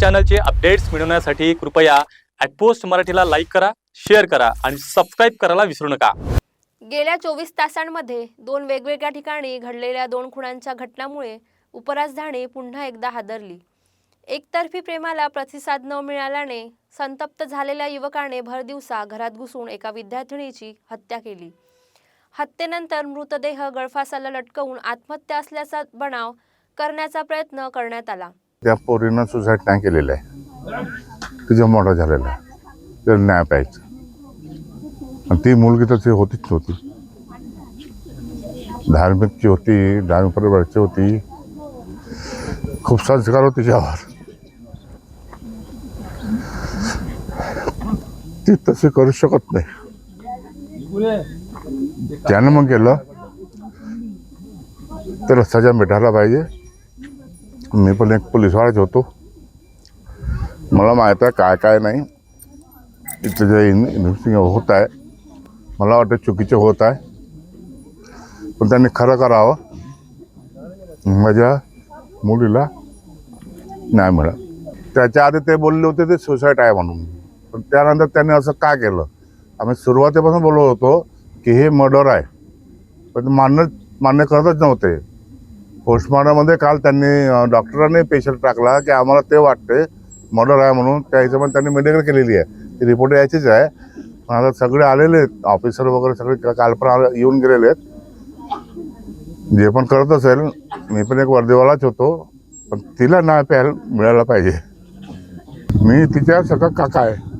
चॅनलचे updates मिळवण्यासाठी कृपया ॲटपोस्ट मराठीला लाईक करा शेअर करा आणि सबस्क्राईब करायला विसरू नका. गेल्या चोवीस तासांमध्ये दोन वेगवेगळ्या ठिकाणी घडलेल्या दोन खुणांच्या घटनामुळे उपराजधानी पुन्हा एकदा हादरली. एकतर्फी प्रेमाला प्रतिसाद न मिळाल्याने संतप्त झालेल्या युवकाने भरदिवसा घरात घुसून एका विद्यार्थिनीची हत्या केली. हत्येनंतर मृतदेह गळफासाला लटकवून आत्महत्या असल्याचा बनाव करण्याचा प्रयत्न करण्यात आला. त्या पोरीनं सुसाईड नाही केलेलं आहे. तिचं मोठं झालेलं आहे. त्याला न्याय पाहिजे. आणि ती मुलगी तर ती होतीच नव्हती. धार्मिकची होती धार्मिक परिवाराची होती. खूप संस्कार होते तिच्यावर. ती तसे करू शकत नाही. त्यानं मग गेलं त्याला सजा मिटायला पाहिजे. मी पण एक पोलीसवालाच होतो. मला माहीत आहे काय काय नाही. इथं जे इन इन्व्हेस्टिंग होत आहे मला वाटतं चुकीचे होत आहे. पण त्यांनी खरं करावं. माझ्या मुलीला नाही मिळत त्याच्या आधी ते बोलले होते ते सुसाईड आहे म्हणून. पण त्यानंतर त्यांनी असं का केलं? आम्ही सुरुवातीपासून बोलत होतो की हे मर्डर आहे. पण ते मान्य मान्य करतच नव्हते. पोस्टमॉर्टममध्ये काल त्यांनी डॉक्टरांनी पेशंट टाकला की आम्हाला ते वाटते मर्डर आहे म्हणून. त्या हिशोबाने त्यांनी मेडिकल केलेली आहे. ती रिपोर्ट यायचीच आहे. पण आता सगळे आलेले आहेत. ऑफिसर वगैरे सगळे कालपण आले- येऊन गेलेले आहेत. जे पण करत असेल मी पण एक वर्धेवालाच होतो. पण तिला नाही प्यायला मिळायला पाहिजे. मी तिच्या सगळं काका आहे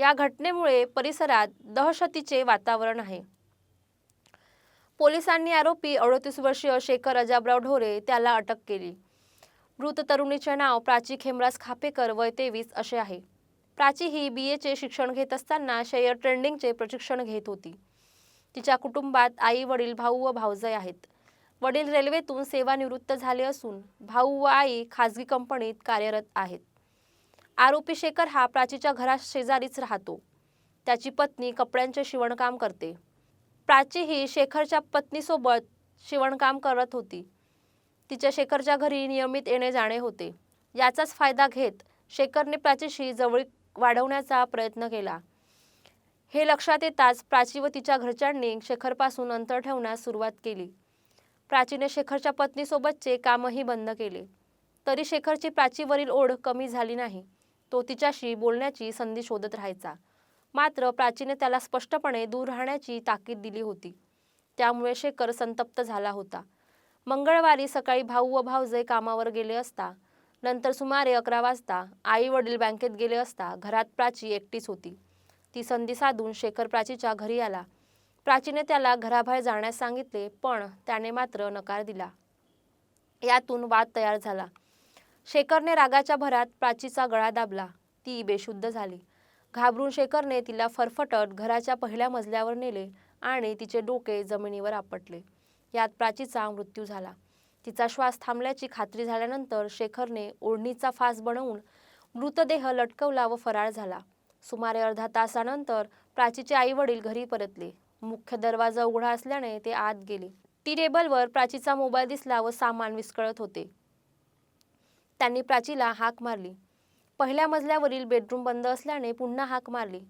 या घटनेमुळे परिसरात दहशतीचे वातावरण आहे. पोलिसांनी आरोपी अडतीस वर्षीय शेखर अजाबराव ढोरे त्याला अटक केली. मृत तरुणीचे नाव प्राची खेमराज खापेकर वय तेवीस असे आहे. प्राची ही बी एचे शिक्षण घेत असताना शेअर ट्रेंडिंगचे प्रशिक्षण घेत होती. तिच्या कुटुंबात आई वडील भाऊ व भाऊजय आहेत. वडील रेल्वेतून सेवानिवृत्त झाले असून भाऊ व आई खाजगी कंपनीत कार्यरत आहेत. आरोपी शेखर हा प्राचीच्या घराशेजारीच राहतो. त्याची पत्नी कपड्यांचे शिवणकाम करते. प्राची ही शेखरच्या पत्नीसोबत शिवणकाम करत होती. तिच्या शेखरच्या घरी नियमित येणे जाणे होते. याचाच फायदा घेत शेखरने प्राचीशी जवळीक वाढवण्याचा प्रयत्न केला. हे लक्षात येताच प्राची व तिच्या घरच्यांनी शेखरपासून अंतर ठेवण्यास सुरुवात केली. प्राचीने शेखरच्या पत्नीसोबतचे कामही बंद केले. तरी शेखरची प्राचीवरील ओढ कमी झाली नाही. तो तिच्याशी बोलण्याची संधी शोधत राहायचा. मात्र प्राचीने त्याला स्पष्टपणे दूर राहण्याची ताकीद दिली होती. त्यामुळे शेखर संतप्त झाला होता. मंगळवारी सकाळी भाऊ व भाऊजे कामावर गेले असता नंतर सुमारे अकरा वाजता आई वडील बँकेत गेले असता घरात प्राची एकटीच होती. ती संधी साधून शेखर प्राचीच्या घरी आला. प्राचीने त्याला घराबाहेर जाण्यास सांगितले पण त्याने मात्र नकार दिला. यातून वाद तयार झाला. शेखरने रागाच्या भरात प्राचीचा गळा दाबला. ती बेशुद्ध झाली. घाबरून शेखरने तिला फरफटत घराच्या पहिल्या मजल्यावर नेले आणि तिचे डोके जमिनीवर आपटले. यात प्राचीचा मृत्यू झाला. तिचा श्वास थांबल्याची खात्री झाल्यानंतर शेखरने ओढणीचा फास बनवून मृतदेह लटकवला व फरार झाला. सुमारे अर्धा तासानंतर प्राचीचे आई वडील घरी परतले. मुख्य दरवाजा उघडा असल्याने ते आत गेले. टी टेबलवर प्राचीचा मोबाईल दिसला व सामान विस्कळत होते. त्यांनी प्राचीला हाक मारली. पहिल्या मजल्यावरील बेडरूम बंद असल्याने पुन्हा हाक मारली.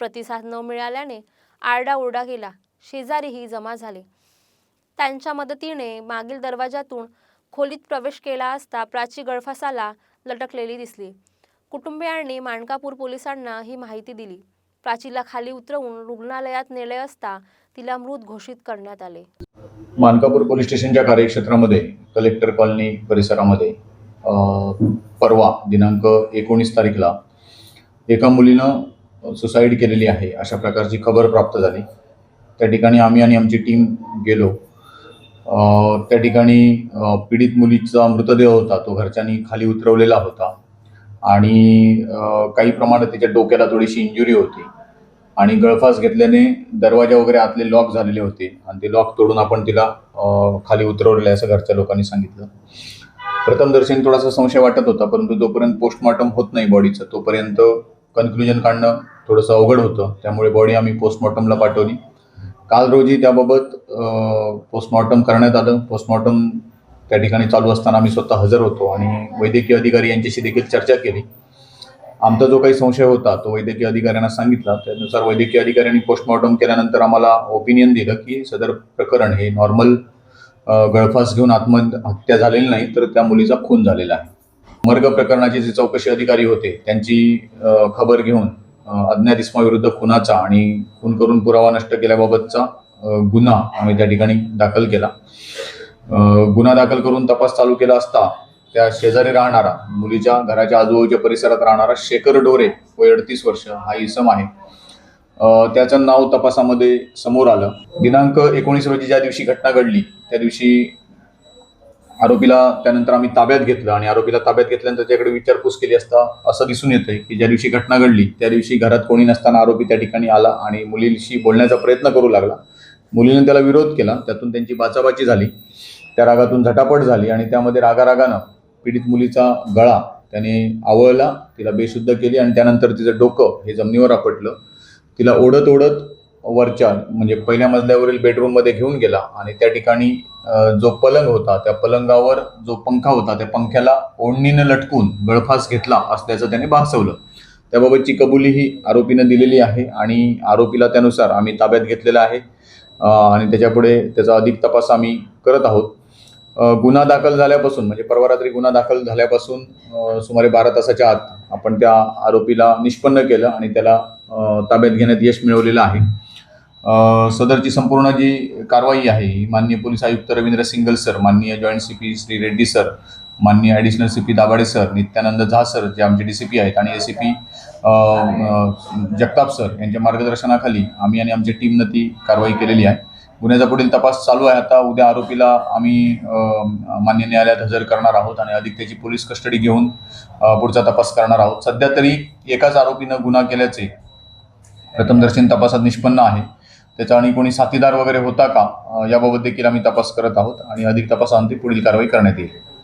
प्रतिसाद न मिळाल्याने आरडाओरडा गेला. शेजारीही जमा झाले. त्यांच्या मदतीने मागील दरवाजातून खोलीत प्रवेश केला असता प्राची गळफासाला लटकलेली दिसली. कुटुंबियांनी माणकापूर पोलिसांना ही माहिती दिली. प्राचीला खाली उतरवून रुग्णालयात नेले असता तिला मृत घोषित करण्यात आले. मानकापूर पोलीस स्टेशनच्या कार्यक्षेत्रामध्ये कलेक्टर कॉलनी परिसरामध्ये परवा दिनांक एकोणीस तारीखला एका मुलीनं सुसाईड केलेली आहे अशा प्रकारची खबर प्राप्त झाली. त्या ठिकाणी आम्ही आणि आमची टीम गेलो. त्या ठिकाणी पीडित मुलीचा मृतदेह होता तो घरच्यांनी खाली उतरवलेला होता. आणि काही प्रमाणात तिच्या डोक्याला थोडीशी इंजुरी होती. आणि गळफास घेतल्याने दरवाजा वगैरे आतले लॉक झालेले होते. आणि ते लॉक तोडून आपण तिला खाली उतरवलेलं आहे असं घरच्या लोकांनी सांगितलं. प्रथमदर्शनी थोडासा संशय वाटत होता परंतु जोपर्यंत पोस्टमॉर्टम होत नाही बॉडीचं तोपर्यंत कन्क्लुजन काढणं थोडंसं अवघड होतं. त्यामुळे बॉडी आम्ही पोस्टमॉर्टमला पाठवली. काल रोजी त्याबाबत पोस्टमॉर्टम करण्यात आलं. पोस्टमॉर्टम त्या ठिकाणी चालू असताना आम्ही स्वतः हजर होतो आणि वैद्यकीय अधिकारी यांच्याशी देखील चर्चा केली. आमचा जो काही संशय होता तो वैद्यकीय अधिकाऱ्यांना सांगितला. त्यानुसार वैद्यकीय अधिकाऱ्यांनी पोस्टमॉर्टम केल्यानंतर आम्हाला ओपिनियन दिलं की सदर प्रकरण हे नॉर्मल गळफास घेऊन आत्महत्या झालेली नाही तर त्या मुलीचा खून झालेला आहे. मर्ग प्रकरणाचे जे चौकशी अधिकारी होते त्यांची खबर घेऊन अज्ञात इस्माविरुद्ध खुनाचा आणि खून करून पुरावा नष्ट केल्याबाबतचा गुन्हा आम्ही त्या ठिकाणी दाखल केला. गुन्हा दाखल करून तपास चालू केला असता त्या शेजारी राहणारा मुलीच्या घराच्या आजूबाजूच्या परिसरात राहणारा शेखर डोरे वय अडतीस वर्ष हा इसम आहे. त्याचं नाव तपासामध्ये समोर आलं. दिनांक एकोणीस रोजी ज्या दिवशी घटना घडली त्या दिवशी आरोपीला त्यानंतर आम्ही ताब्यात घेतलं आणि आरोपीला ताब्यात घेतल्यानंतर त्याच्याकडे विचारपूस केली असता असं दिसून येतंय की ज्या दिवशी घटना घडली त्या दिवशी घरात कोणी नसताना आरोपी त्या ठिकाणी आला आणि मुलीशी बोलण्याचा प्रयत्न करू लागला. मुलीने त्याला विरोध केला त्यातून त्यांची बाचाबाची झाली त्या रागातून झटापट झाली आणि त्यामध्ये रागारागानं पीडित मुलीचा गळा त्याने आवळला तिला बेशुद्ध केली आणि त्यानंतर तिचं डोकं हे जमिनीवर आपटलं. तिला ओढत ओढत वरच्या म्हणजे पहिल्या मजल्यावरील बेडरूममध्ये घेऊन गेला आणि त्या ठिकाणी जो पलंग होता त्या पलंगावर जो पंखा होता त्या पंख्याला ओढणीनं लटकून गळफास घेतला असल्याचं त्याने भासवलं. त्याबाबतची कबुली ही आरोपीनं दिलेली आहे आणि आरोपीला त्यानुसार आम्ही ताब्यात घेतलेला आहे आणि त्याच्यापुढे त्याचा अधिक तपास आम्ही करत आहोत. गुन्हा दाखल झाल्यापासून म्हणजे परवा रात्री गुन्हा दाखल झाल्यापासून सुमारे बारा तासाच्या आत आपण त्या आरोपीला निष्पन्न केलं आणि त्याला ताब्यात घेण्यात यश मिळवलेलं आहे. सदरची संपूर्ण जी कारवाई आहे ही माननीय पोलीस आयुक्त रवींद्र सिंगल सर माननीय joint C P Shri Reddy sir माननीय additional C P Dabhade sir Nityanand Jha sir जे आमचे डी सी पी आहेत आणि A C P Jagtap sir यांच्या मार्गदर्शनाखाली आम्ही आणि आमच्या टीमनं ती कारवाई केलेली आहे. गुन्ह्याचा पुढील तपास चालू आहे. आता उद्या आरोपीला आम्ही मान्य न्यायालयात हजर करणार आहोत आणि अधिक त्याची पोलीस कस्टडी घेऊन पुढचा तपास करणार आहोत. सध्या तरी एकाच आरोपीनं गुन्हा केल्याचे प्रथमदर्शन तपासात निष्पन्न आहे. त्याचा आणि कोणी साथीदार वगैरे होता का? याबाबत देखील आम्ही तपास करत आहोत आणि अधिक तपासांती पुढील कारवाई करण्यात येईल.